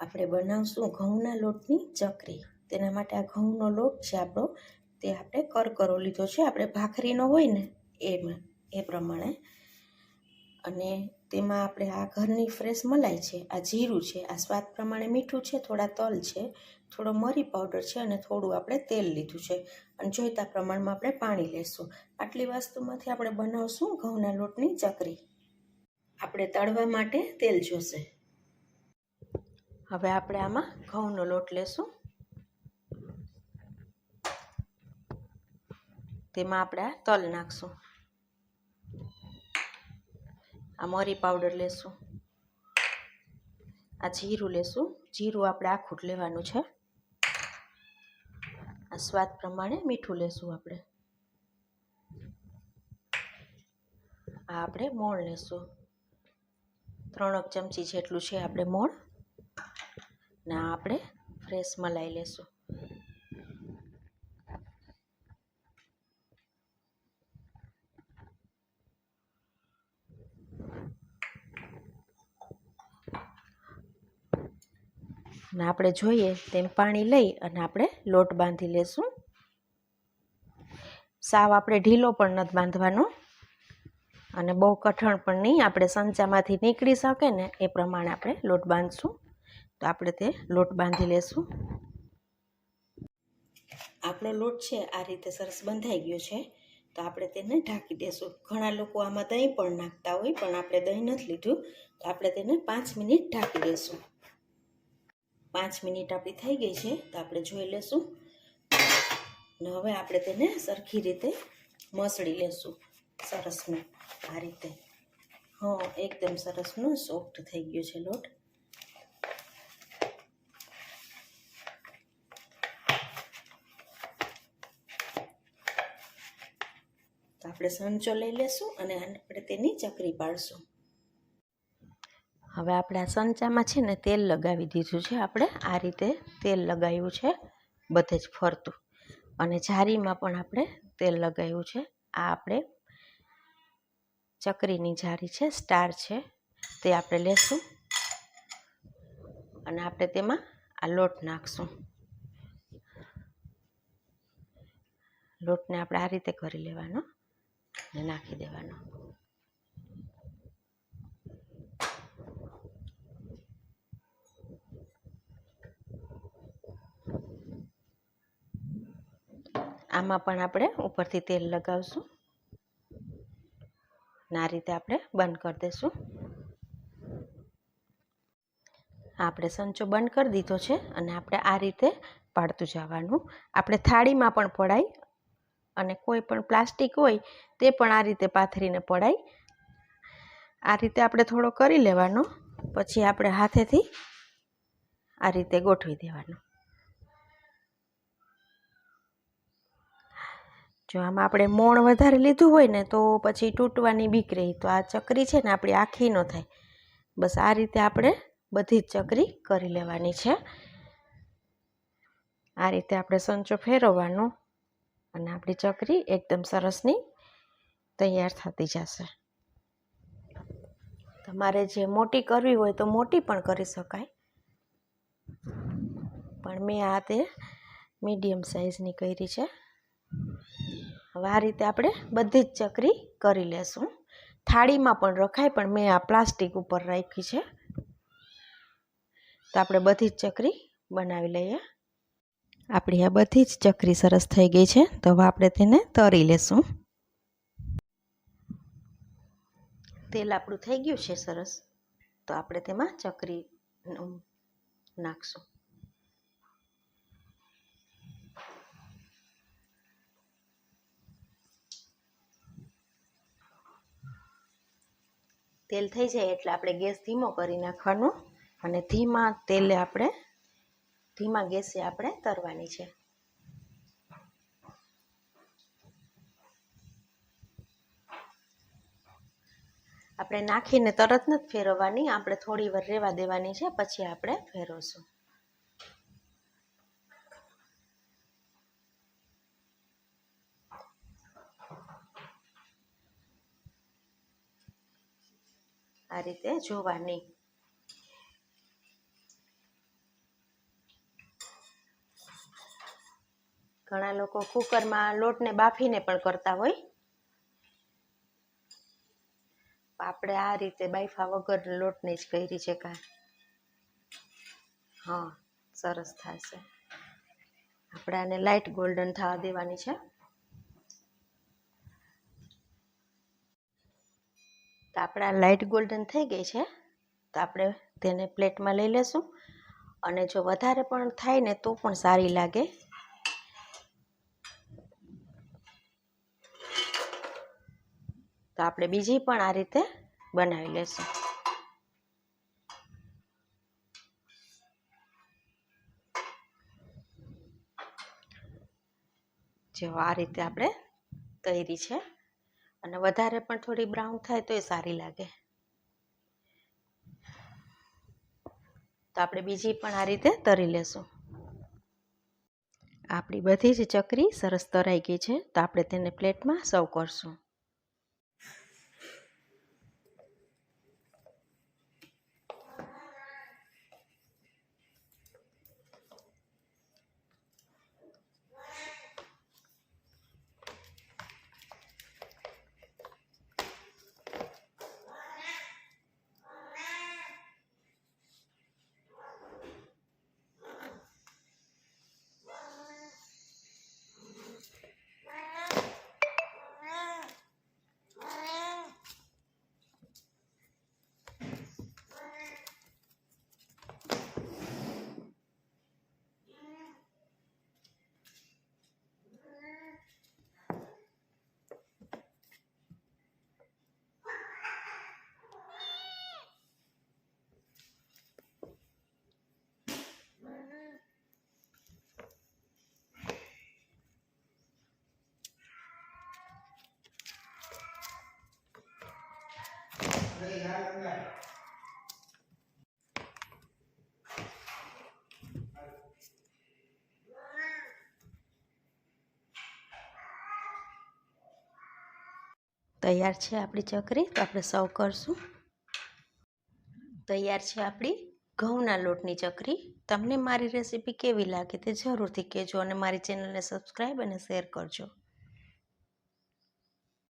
આપણે બનાવશું ઘઉંના લોટની ચકરી. તેના માટે આ ઘઉંનો લોટ છે આપણો, તે આપણે કરકરો લીધો છે. આપણે ભાખરીનો હોય ને, એમાં, એ પ્રમાણે. અને તેમાં આપણે આ ઘરની ફ્રેશ મલાઈ છે, આ જીરું છે, આ સ્વાદ પ્રમાણે મીઠું છે, થોડા તલ છે, થોડો મરી પાવડર છે અને થોડું આપણે તેલ લીધું છે. અને જોઈતા પ્રમાણમાં આપણે પાણી લેશું. આટલી વસ્તુમાંથી આપણે બનાવશું ઘઉંના લોટની ચકરી. આપણે તળવા માટે તેલ જોશે. હવે આપણે આમાં ઘઉંનો લોટ લેશું. તેમાં આપણે તલ નાખશું. આ મરી પાવડર લેશું. આ જીરું લેશું. જીરું આપણે આખું જ લેવાનું છે. આ સ્વાદ પ્રમાણે મીઠું લેશું આપણે. આ આપણે મોણ લેશું. ત્રણક ચમચી જેટલું છે આપણે મોણ. ને, આપણે ફ્રેશ મલાઈ લેશું. ને આપણે જોઈએ તેમ પાણી લઈ અને આપણે લોટ બાંધી લેશું. સાવ આપણે ઢીલો પણ નથી બાંધવાનો અને બહુ કઠણ પણ નહીં, આપણે સંચામાંથી નીકળી શકે ને એ પ્રમાણે આપણે લોટ બાંધશું. તો આપણે તે લોટ બાંધી લેશું. આપણો લોટ છે, આ રીતે સરસ બંધાઈ ગયો છે. તો આપણે તેને ઢાંકી દેશું. ઘણા લોકો આમાં દહીં પણ નાખતા હોય, પણ આપણે દહીં નથી લીધું. તો આપણે તેને પાંચ મિનિટ ઢાંકી દેશું. પાંચ મિનિટ આપણી થઈ ગઈ છે, તો આપણે જોઈ લેશું. ને હવે આપણે તેને સરખી રીતે મસળી લેશું. સરસનું, આ રીતે. હા, એકદમ સરસનું સોફ્ટ થઈ ગયો છે લોટ તો આપણે સંચો લઈ લેશું અને આપણે તેની ચકરી પાડશું. હવે આપણે આ સંચામાં છે ને તેલ લગાવી દીધું છે. આપણે આ રીતે તેલ લગાવ્યું છે બધે જ ફરતું. અને જારીમાં પણ આપણે તેલ લગાવ્યું છે. આ આપણે ચકરીની જારી છે, સ્ટાર છે, તે આપણે લેશું. અને આપણે તેમાં આ લોટ નાખશું. લોટને આપણે આ રીતે કરી લેવાનો. અને નાખી દેવાનો. આમાં પણ આપણે ઉપરથી તેલ લગાવશું. આ રીતે આપણે બંધ કરી દઈશું આપણે સંચો બંધ કરી દીધો છે અને આપણે આ રીતે પાડતું જવાનું. આપણે થાળીમાં પણ પડાય અને કોઈ પણ પ્લાસ્ટિક હોય તે પણ આ રીતે પાથરીને પડાય. આ રીતે આપણે થોડો કરી લેવાનો, પછી આપણે હાથેથી આ રીતે ગોઠવી દેવાનું. જો આમાં આપણે મોણ વધારે લીધું હોય ને તો પછી તૂટવાની બીક રહી. તો આ ચકરી છે ને આપણી આખી ન થાય. બસ આ રીતે આપણે બધી જ ચકરી કરી લેવાની છે. આ રીતે આપણે સંચો ફેરવવાનો. અને આપણી ચકરી એકદમ સરસની તૈયાર થતી જશે. તમારે જે મોટી કરવી હોય તો મોટી પણ કરી શકાય. પણ મેં આ તે મીડિયમ સાઇઝની કરી છે. હવે આ રીતે આપણે બધી જ ચકરી કરી લેશું. થાળીમાં પણ રખાય, પણ મેં આ પ્લાસ્ટિક ઉપર રાખી છે. તો આપણે બધી જ ચકરી બનાવી લઈએ. આપણી આ બધી જ ચકરી સરસ થઈ ગઈ છે, તો હવે આપણે તેને તરી લેશું. તેલ આપણું થઈ ગયું છે સરસ, તો આપણે તેમાં ચકરી નાખશું. તેલ થઈ જાય એટલે આપણે ગેસ ધીમો કરી નાખવાનો અને ધીમા તેલે આપણે ધીમા ગેસે આપણે તરવાની છે. આપણે નાખીને તરત નથી ફેરવવાની, આપણે થોડી વાર રહેવા દેવાની છે, પછી આપણે ફેરવશું. આ રીતે જોવાની. ઘણા લોકો કુકરમાં લોટને બાફીને પણ કરતા હોય. આપણે આ રીતે બાફા વગર લોટની જ કરી છે કા હા, સરસ થશે આપણે આને લાઇટ ગોલ્ડન થવા દેવાની છે. તો આપણે લાઇટ ગોલ્ડન થઈ ગઈ છે. તો આપણે તેને પ્લેટમાં લઈ લેશું. અને જો વધારે પણ થાય ને તો પણ સારી લાગે. તો આપણે બીજી પણ આ રીતે બનાવી લેશું. જો આ રીતે આપણે તૈરી છે. અને વધારે પણ થોડી બ્રાઉન થાય તો એ સારી લાગે. તો આપણે બીજી પણ આ રીતે તરી લેશું. આપણી બધી જ ચકરી સરસ તરાઈ ગઈ છે. તો આપણે તેને પ્લેટમાં સર્વ કરશું. તૈયાર છે આપણી ચકરી, તો આપણે સર્વ કરશું. તૈયાર છે આપણી ઘઉંના લોટની ચકરી. તમને મારી રેસીપી કેવી લાગે તે જરૂરથી કહેજો અને મારી ચેનલને સબસ્ક્રાઈબ અને શેર કરજો.